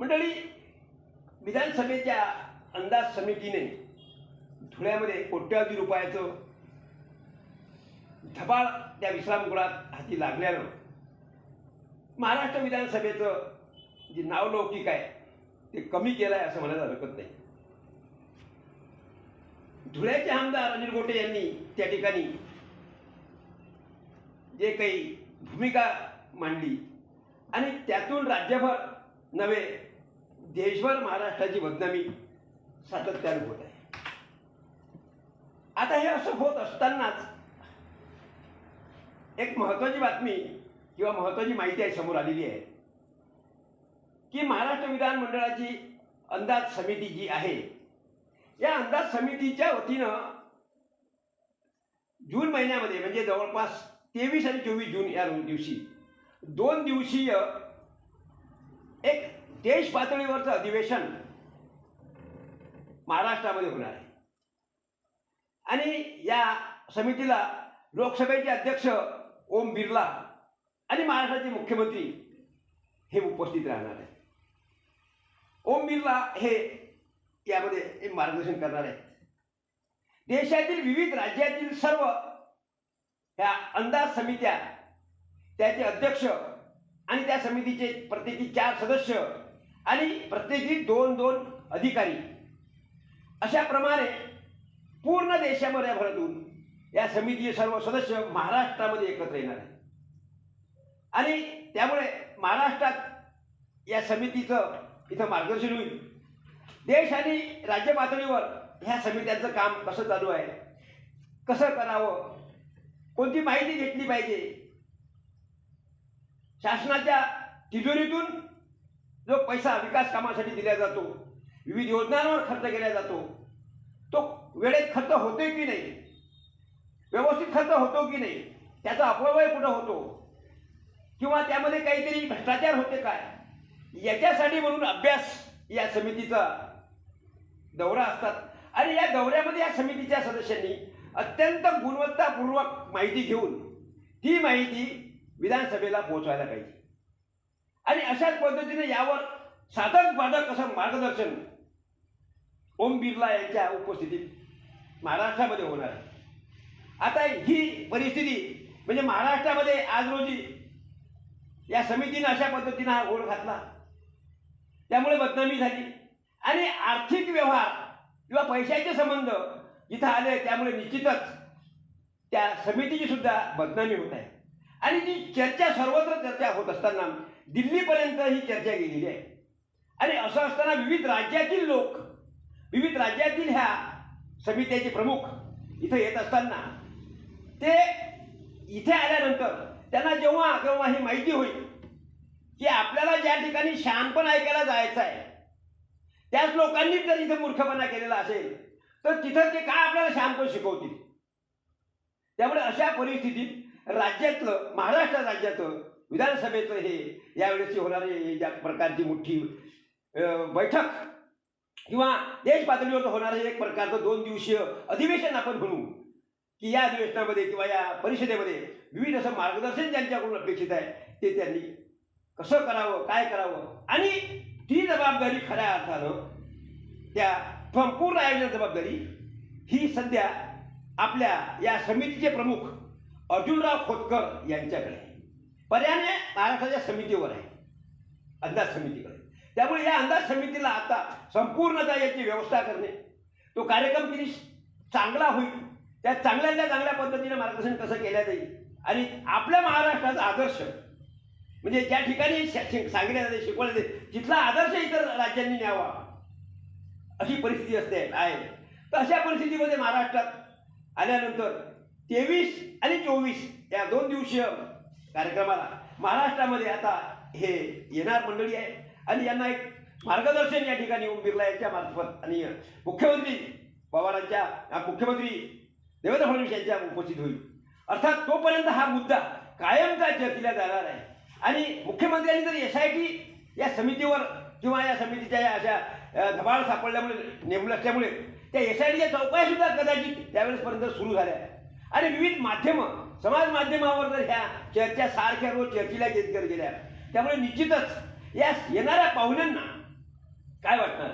मंडळी विधानसभेच्या अंदाज समितीने धुळ्यामध्ये कोट्यावधी रुपयाचं धबाळ त्या विश्रामगृहात हाती लागल्यानं महाराष्ट्र विधानसभेचं जे नावलौकिक आहे ते कमी केलं आहे असं म्हणायला हरकत नाही. धुळ्याचे आमदार अनिल गोटे यांनी त्या ठिकाणी जे काही भूमिका मांडली आणि त्यातून राज्यभर नव्हे देशभर महाराष्ट्राची बदनामी सातत्याने होत आहे. आता हे असं होत असतानाच एक महत्वाची बातमी किंवा महत्वाची माहिती आहे समोर आलेली आहे की महाराष्ट्र विधानमंडळाची अंदाज समिती जी आहे या अंदाज समितीच्या वतीनं जून महिन्यामध्ये म्हणजे जवळपास तेवीस आणि चोवीस जून या दोन दिवशी दोन दिवसीय एक देश पातळीवरचं अधिवेशन महाराष्ट्रामध्ये होणार आहे. आणि या समितीला लोकसभेचे अध्यक्ष ओम बिर्ला आणि महाराष्ट्राचे मुख्यमंत्री हे उपस्थित राहणार आहेत. ओम बिर्ला हे यामध्ये मार्गदर्शन करणार आहेत. देशातील विविध राज्यातील सर्व ह्या अंदाज समित्या त्याचे अध्यक्ष आणि त्या समितीचे प्रत्येकी चार सदस्य आणि प्रत्येकी दोन दोन अधिकारी. अशाप्रमाणे पूर्ण देशामध्ये भरतून या समितीचे सर्व सदस्य महाराष्ट्रामध्ये एकत्र येणार आहेत. आणि त्यामुळे महाराष्ट्रात या समितीचं इथं मार्गदर्शन होईल. देश आणि राज्य पातळीवर ह्या समित्यांचं काम कसं चालू आहे? कसं करावं? कोणती माहिती घेतली पाहिजे? शासनाच्या तिजोरीतून जो पैसा विकास कामासाठी दिला जातो विविध योजनांवर खर्च केला जातो तो वेळेत खर्च होतोय की नाही? व्यवस्थित खर्च होतो की नाही? त्याचा अपव्यय कुठं होतो? किंवा त्यामध्ये काहीतरी भ्रष्टाचार होते काय? याच्यासाठी म्हणून अभ्यास या समितीचा दौरा असतात. आणि या दौऱ्यामध्ये या समितीच्या सदस्यांनी अत्यंत गुणवत्तापूर्वक माहिती घेऊन ती माहिती विधानसभेला पोहोचवायला पाहिजे. आणि अशाच पद्धतीने यावर साधक बाधक असं मार्गदर्शन ओम बिर्ला यांच्या उपस्थितीत महाराष्ट्रामध्ये होणार आहे. आता ही परिस्थिती म्हणजे महाराष्ट्रामध्ये आज रोजी या समितीनं अशा पद्धतीनं हा गोळ घातला. त्यामुळे बदनामी झाली. आणि आर्थिक व्यवहार किंवा पैशाचे संबंध इथं आले त्यामुळे निश्चितच त्या समितीची सुद्धा बदनामी होत आहे. आणि ती चर्चा सर्वत्र चर्चा होत असताना दिल्लीपर्यंत ही चर्चा गेलेली आहे. आणि असं असताना विविध राज्यातील लोक विविध राज्यातील ह्या समित्याचे प्रमुख इथं येत असताना ते इथे आल्यानंतर त्यांना जेव्हा केव्हा ही माहिती होईल की आपल्याला ज्या ठिकाणी शहाणपण ऐकायला जायचं आहे त्याच लोकांनी जर इथं मूर्खपणा केलेला असेल तर तिथं ते काय आपल्याला शहाणपण शिकवतील? त्यामुळे अशा परिस्थितीत राज्यातलं महाराष्ट्र राज्याचं विधानसभेचं हे यावेळेसची होणारी ज्या प्रकारची मोठी बैठक किंवा देश पातळीवर होणारं एक प्रकारचं दोन दिवसीय अधिवेशन आपण म्हणू की या अधिवेशनामध्ये किंवा या परिषदेमध्ये विविध असं मार्गदर्शन ज्यांच्याकडून अपेक्षित आहे ते त्यांनी कसं करावं काय करावं आणि ती जबाबदारी खऱ्या अर्थानं त्या संपूर्ण आयोजन जबाबदारी ही सध्या आपल्या या समितीचे प्रमुख अर्जुनराव खोतकर यांच्याकडे पर्याने महाराष्ट्राच्या समितीवर आहे. अंदाज समितीकडे त्यामुळे या अंदाज समितीला आता संपूर्णतः याची व्यवस्था करणे तो कार्यक्रम किती चांगला होईल त्या चांगल्या चांगल्या पद्धतीने मार्गदर्शन कसं केलं जाईल आणि आपल्या महाराष्ट्राचा आदर्श म्हणजे ज्या ठिकाणी श- जाते शिकवले जाते तिथला आदर्श इतर राज्यांनी न्यावा अशी परिस्थिती असते आहे. तर अशा परिस्थितीमध्ये महाराष्ट्रात आल्यानंतर तेवीस आणि चोवीस या दोन दिवसीय कार्यक्रमाला महाराष्ट्रामध्ये आता हे येणार मंडळी आहे आणि यांना एक मार्गदर्शन या ठिकाणी ओम बिर्ला यांच्या मार्फत आणि मुख्यमंत्री पवारांच्या मुख्यमंत्री देवेंद्र फडणवीस यांच्या उपस्थित होईल. अर्थात तोपर्यंत हा मुद्दा कायमचा चर्चेला जाणार आहे. आणि मुख्यमंत्र्यांनी जर एस आय टी या समितीवर किंवा या समितीच्या या अशा धबाळ सापडल्यामुळे नेमलं असल्यामुळे त्या एस आय टीच्या चौकशा सुद्धा कदाचित त्यावेळेसपर्यंत सुरू झाल्या. आणि विविध माध्यमं समाज माध्यमावर जर ह्या चर्चा सारख्या रोज चर्चेला घेत कर गेल्या त्यामुळे निश्चितच या येणाऱ्या पाहुण्यांना काय वाटणार?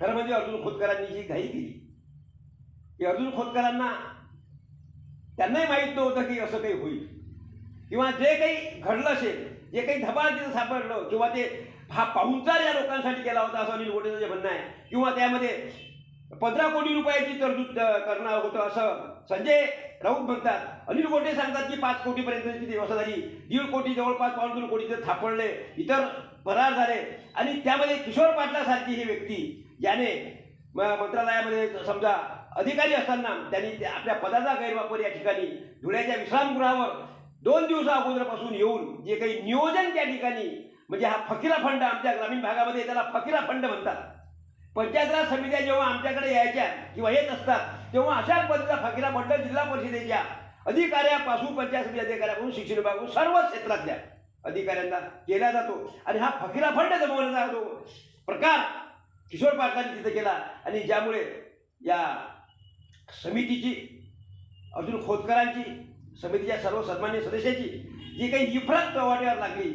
खरं म्हणजे अर्जुन खोतकरांनी जी घाई केली. की अर्जुन खोतकरांना त्यांनाही माहीत नव्हतं की असं काही होईल. किंवा जे काही घडलं असेल जे काही धबाळ तिथं सापडलं किंवा ते हा पाहुणचार या लोकांसाठी केला होता असं अनिल गोटेचं जे म्हणणं आहे किंवा त्यामध्ये पंधरा कोटी रुपयाची तरतूद करणार करणं होतं असं संजय राऊत म्हणतात. अनिल गोटे सांगतात की पाच कोटीपर्यंतची व्यवस्था झाली. दीड कोटी जवळपास पाऊण दोन कोटी जर थापडले. इतर फरार झाले. आणि त्यामध्ये किशोर पाटलासारखी ही व्यक्ती ज्याने म- मंत्रालयामध्ये समजा अधिकारी असताना त्यांनी आपल्या पदाचा गैरवापर या ठिकाणी धुळ्याच्या विश्रामगृहावर दोन दिवसा अगोदरपासून येऊन जे काही नियोजन त्या ठिकाणी म्हणजे हा फकीरा फंड आमच्या ग्रामीण भागामध्ये त्याला फकीरा फंड म्हणतात. पंचायतराज समित्या जेव्हा आमच्याकडे यायच्या किंवा येत असतात तेव्हा अशा पद्धतीचा फकीरा मंडळ जिल्हा परिषदेच्या अधिकाऱ्यापासून पंचायत समिती अधिकाऱ्यापासून शिक्षण विभागापासून सर्व क्षेत्रातल्या अधिकाऱ्यांना केला जातो. आणि हा फकीरा फंड जमवला जातो. प्रकार किशोर पाटलांनी तिथे केला. आणि ज्यामुळे या समितीची अर्जुन खोतकरांची समितीच्या सर्व सन्मान्य सदस्याची जी काही इफरत वाटेवर लागली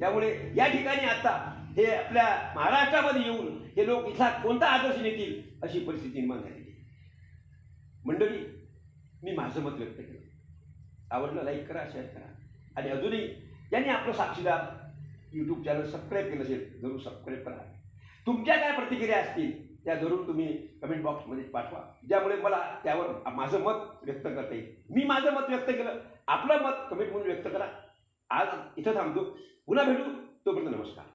त्यामुळे या ठिकाणी आता हे आपल्या महाराष्ट्रामध्ये येऊन हे लोक इथला कोणता आदर्श नेतील अशी परिस्थिती निर्माण झालेली आहे. मंडळी मी माझं मत व्यक्त केलं. आवडलं लाईक करा शेअर करा. आणि अजूनही यांनी आपलं साक्षीदार यूट्यूब चॅनल सबस्क्राईब केलं असेल जरूर सबस्क्राईब करा. तुमच्या काय प्रतिक्रिया असतील त्या जरूर तुम्ही कमेंट बॉक्समध्ये पाठवा. ज्यामुळे मला त्यावर माझं मत व्यक्त करता येईल. मी माझं मत व्यक्त केलं. आपलं मत कमेंट म्हणून व्यक्त करा. आज इथं थांबतो. पुन्हा भेटू. तोपर्यंत नमस्कार.